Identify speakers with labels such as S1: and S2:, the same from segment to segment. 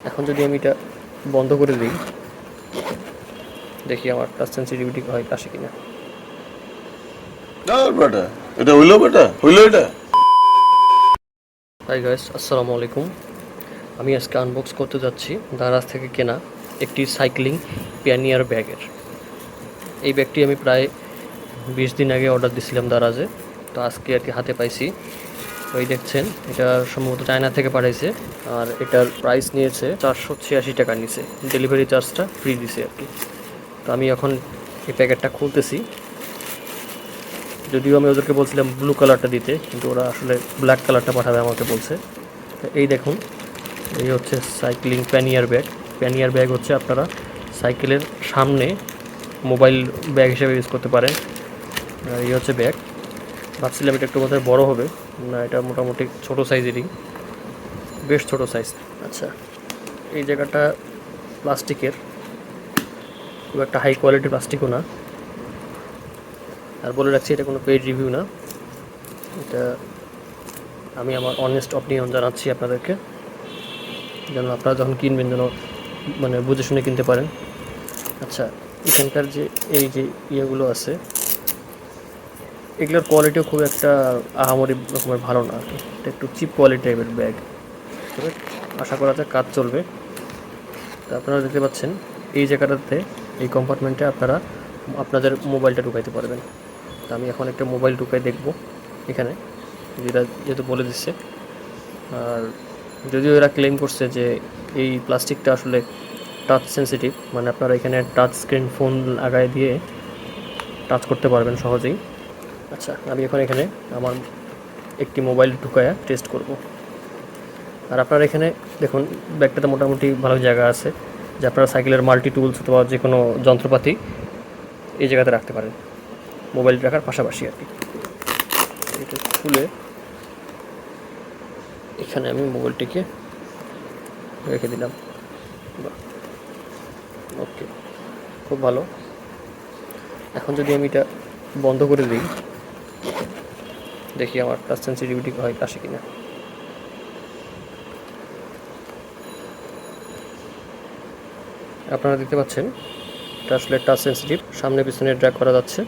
S1: এখন যদি আমি এটা বন্ধ করে দিই দেখি আমার টাচ সেন্সিটিভিটি হয় আসে কিনা।
S2: বেটা এটা হইল বেটা হইল এটা।
S1: হাই গাইস আসসালামু আলাইকুম। আমি আজকে আনবক্স করতে যাচ্ছি দারাজ থেকে কেনা একটি সাইক্লিং প্যানিয়ার ব্যাগের এই ব্যাগটি আমি প্রায় বিশ দিন আগে অর্ডার দিয়েছিলাম দারাজে। তো আজকে আর কি হাতে পাইছি ওই দেখছেন, এটা সম্ভবত চায়না থেকে পাঠাইছে, আর এটার প্রাইস নিয়েছে চারশো ছিয়াশি টাকা নিছে ডেলিভারি চার্জটা ফ্রি দিছে আর কি। তো আমি এখন এই প্যাকেটটা খুলতেছি। যদিও আমি ওদেরকে বলছিলাম ব্লু কালারটা দিতে, কিন্তু ওরা আসলে ব্ল্যাক কালারটা পাঠাবে আমাকে বলছে। এই দেখুন, এই হচ্ছে cycling pannier bag pannier bag হচ্ছে আপনারা সাইকেলের সামনে মোবাইল ব্যাগ হিসেবে ইউজ করতে পারেন। এই হচ্ছে ব্যাগ ভাবছিলাম এটা একটু বোধহয় বড়ো হবে। না এটা মোটামুটি ছোটো সাইজেরই। বেশ ছোটো সাইজ আচ্ছা। এই জায়গাটা প্লাস্টিকের। খুব একটা হাই কোয়ালিটি প্লাস্টিকও না। আর বলে রাখছি এটা কোনো পেইড রিভিউ না। এটা আমি আমার অনেস্ট অপিনিয়ন জানাচ্ছি আপনাদেরকে। যেন আপনারা যখন কিনবেন যেন মানে বুঝে শুনে কিনতে পারেন। আচ্ছা। এখানকার যে এই যে ইয়েগুলো আছে এগুলোর কোয়ালিটিও খুব একটা আহামরি রকমের ভালো না। এটা একটু চিপ কোয়ালিটি টাইপের ব্যাগ আশা করা যায় কাজ চলবে। তা আপনারা দেখতে পাচ্ছেন, এই জায়গাটাতে, এই কম্পার্টমেন্টে আপনারা আপনাদের মোবাইলটা ঢুকাইতে পারবেন। তা আমি এখন একটা মোবাইল ঢুকাই দেখব এখানে, যেটা যেহেতু বলে দিচ্ছে। আর যদিও এরা ক্লেম করছে যে এই প্লাস্টিকটা আসলে টাচ সেন্সিটিভ মানে আপনারা এখানে টাচ স্ক্রিন ফোন লাগাই দিয়ে টাচ করতে পারবেন সহজেই। আচ্ছা আমি এখন এখানে আমার একটি মোবাইল ঢুকায়া টেস্ট করব। আর আপনার এখানে দেখুন, ব্যাগটাতে মোটামুটি ভালো জায়গা আছে, যে আপনারা সাইকেলের মাল্টি টুলস অথবা যে কোনো যন্ত্রপাতি এই জায়গাতে রাখতে পারেন। মোবাইল রাখার পাশাপাশি আর কি। এটা খুলে এখানে আমি মোবাইলটিকে রেখে দিলাম। ওকে খুব ভালো। এখন যদি আমি এটা বন্ধ করে দিই দেখি আমার টাচ সেন্সিটিভিটি হয় আসে কিনা। আপনারা দেখতে পাচ্ছেন এটা আসলে টাচ সেন্সিটিভ সামনে পিছনে ড্র্যাগ করা যাচ্ছে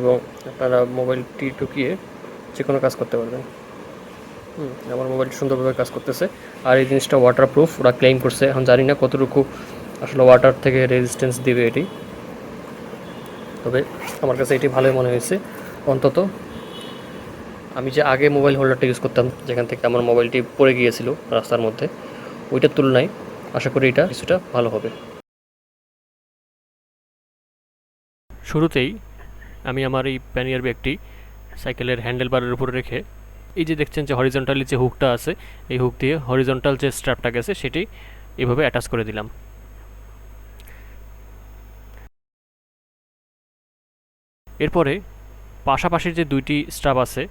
S1: এবং আপনারা মোবাইলটি ঢুকিয়ে যে কোনো কাজ করতে পারবেন। হুম, আমার মোবাইলটি সুন্দরভাবে কাজ করতেছে। আর এই জিনিসটা ওয়াটারপ্রুফ ওরা ক্লেম করছে। এখন জানি না কতটুকু আসলে ওয়াটার থেকে রেজিস্ট্যান্স দিবে এটি। তবে আমার কাছে এটি ভালোই মনে হয়েছে। অন্তত আমি যে আগে মোবাইল হোল্ডারটা ইউজ করতাম, যেখান থেকে আমার মোবাইলটি পড়ে গিয়েছিল রাস্তার মধ্যে, ওইটার তুলনায় আশা করি এটা কিছুটা ভালো হবে। শুরুতেই আমি আমার এই প্যানিয়ার ব্যাগটি সাইকেলের হ্যান্ডেল বারের উপরে রেখে, এই যে দেখছেন যে হরিজন্টালি যে হুকটা আছে, এই হুক দিয়ে হরিজন্টাল যে স্ট্র্যাপটা গেছে, সেটি এভাবে অ্যাটাচ করে দিলাম। এরপরে পাশাপাশি যে দুইটি স্ট্রাপ আছে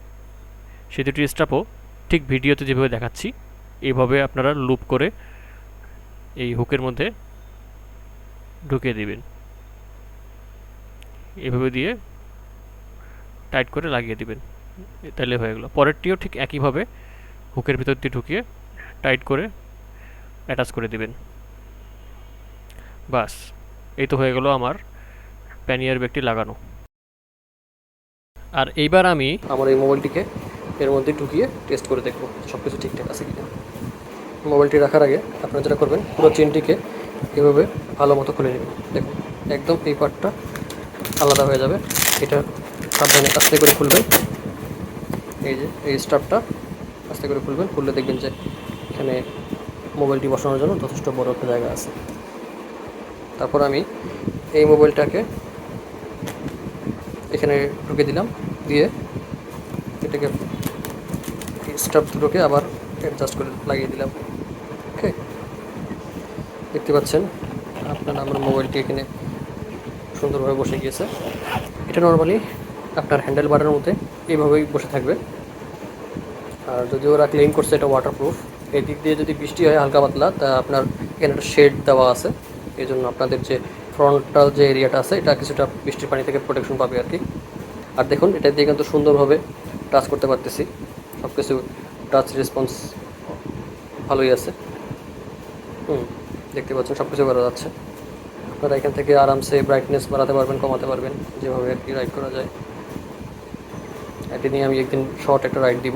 S1: সেই দুটি স্ট্রাপও ঠিক ভিডিওতে যেভাবে দেখাচ্ছি এইভাবে আপনারা লুপ করে এই হুকের মধ্যে ঢুকিয়ে দিবেন। এভাবে দিয়ে টাইট করে লাগিয়ে দিবেন। তাহলে হয়ে গেলো। পরেরটিও ঠিক একইভাবে হুকের ভিতর দিয়ে ঢুকিয়ে টাইট করে অ্যাটাচ করে দিবেন। বাস, এই তো হয়ে গেল আমার প্যানিয়ার ব্যাগটি লাগানো। আর এইবার আমি আমার এই মোবাইলটিকে এর মধ্যে ঢুকিয়ে টেস্ট করে দেখব সব কিছু ঠিকঠাক আছে কিনা। মোবাইলটি রাখার আগে আপনারা যেটা করবেন, পুরো চেনটিকে এভাবে ভালো মতো খুলে নেবেন। দেখুন, একদম এই পার্টটা আলাদা হয়ে যাবে। এটা সাবধানে আস্তে করে খুলবেন। এই যে, এই স্টাফটা আস্তে করে খুলবেন। খুললে দেখবেন যে এখানে মোবাইলটি বসানোর জন্য যথেষ্ট বড় একটা জায়গা আছে। তারপর আমি এই মোবাইলটাকে এখানে ঢুকে দিলাম। দিয়ে এটাকে স্টাফ দুটোকে আবার অ্যাডজাস্ট করে লাগিয়ে দিলাম। ওকে দেখতে পাচ্ছেন, আপনার আমার মোবাইলটি এখানে সুন্দরভাবে বসে গিয়েছে। এটা নর্মালি আপনার হ্যান্ডেল বারের মধ্যে এইভাবেই বসে থাকবে। আর যদি ওরা ক্লেম করছে এটা ওয়াটারপ্রুফ এই দিক দিয়ে যদি বৃষ্টি হয় হালকা পাতলা, তা আপনার এখানে একটা শেড দেওয়া আছে। এই জন্য আপনাদের যে ফ্রন্টাল যে এরিয়াটা আছে, এটা কিছুটা বৃষ্টির পানি থেকে প্রোটেকশন পাবে আর কি। আর দেখুন, এটা দিয়ে কিন্তু সুন্দরভাবে টাচ করতে পারতেছি। সব কিছু টাচ রেসপন্স ভালোই আছে। হুম, দেখতে পাচ্ছেন সব কিছু করা যাচ্ছে। আপনারা এখান থেকে আরামসে ব্রাইটনেস বাড়াতে পারবেন, কমাতে পারবেন, যেভাবে আর কি রাইড করা যায়। এটি নিয়ে আমি একদিন শর্ট একটা রাইড দিব,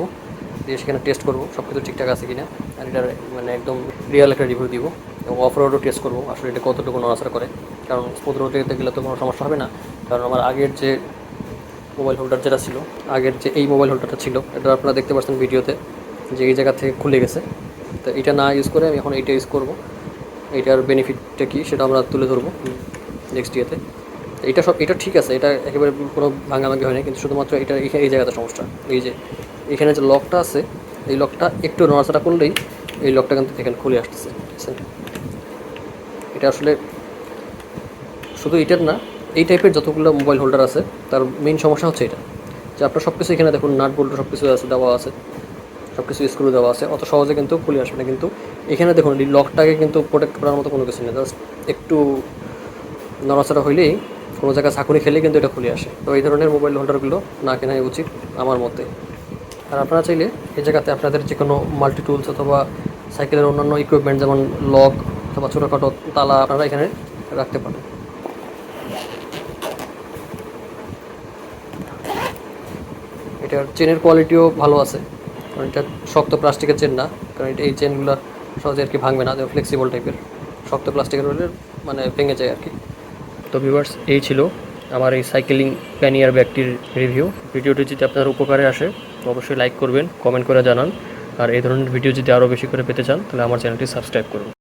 S1: দিয়ে সেখানে টেস্ট করব সব কিছু ঠিকঠাক আছে কিনা। আর এটার মানে একদম রিয়েল একটা রিভিউ দিব, এবং অফ রোডও টেস্ট করব, আসলে এটা কতটুকু নড়াচড়া করে। কারণ স্মুথ রোডে গেলে তো কোনো সমস্যা হবে না। কারণ আমার আগের যে মোবাইল হোল্ডার যেটা ছিল, আগের যে এই মোবাইল হোল্ডারটা ছিল, এটা আপনারা দেখতে পাচ্ছেন ভিডিওতে যে এই জায়গা থেকে খুলে গেছে। তো এটা না ইউজ করে আমি এখন এইটা ইউজ করব। এইটার বেনিফিটটা কী সেটা আমরা তুলে ধরবো নেক্সট ইয়েতে এটা সব, এটা ঠিক আছে, এটা একেবারে কোনো ভাঙাভাঙি হয় না কিন্তু শুধুমাত্র এটা এই জায়গাতে সমস্যা। এই যে এখানে যে লকটা আছে, এই লকটা একটু নড়াচড়া করলেই এই লকটা কিন্তু এখানে খুলে আসতেছে এটা আসলে শুধু এটার না, এই টাইপের যতগুলো মোবাইল হোল্ডার আছে তার মেইন সমস্যা হচ্ছে এটা, যে আপনার সব কিছু এখানে দেখুন নাট বোল্ট সব কিছু আছে, দেওয়া আছে সব কিছু স্ক্রু দেওয়া আছে, অত সহজে কিন্তু খুলে আসবে না। কিন্তু এখানে দেখুন, এই লকটাকে কিন্তু প্রোটেক্ট করার মতো কোনো কিছু নেই জাস্ট একটু নড়াচড়া হইলেই কোনো জায়গায় চাকুরি খেলে কিন্তু এটা খুলে আসে। তো এই ধরনের মোবাইল হোল্ডারগুলো না কেনাই উচিত আমার মতে। আর আপনারা চাইলে এই জায়গাতে আপনাদের যে কোনো মাল্টি টুলস অথবা সাইকেলের অন্যান্য ইকুইপমেন্ট যেমন লক অথবা ছোটোখাটো তালা আপনারা এখানে রাখতে পারেন। এটার চেনের কোয়ালিটিও ভালো আছে। কারণ এটা শক্ত প্লাস্টিকের চেন না। কারণ এই চেনগুলো সহজে আর কি ভাঙবে না ফ্লেক্সিবল টাইপের শক্ত প্লাস্টিকের হলে মানে ভেঙে যায় আর কি। তো ভিউয়ার্স এই ছিল আমার এই সাইকেলিং প্যানিয়ার ব্যাগটির রিভিউ ভিডিওটি যদি আপনার উপকারে আসে, অবশ্যই লাইক করবেন কমেন্ট করে জানান। আর এই ধরনের ভিডিও যদি আরও বেশি করে পেতে চান, তাহলে আমার চ্যানেলটি সাবস্ক্রাইব করুন।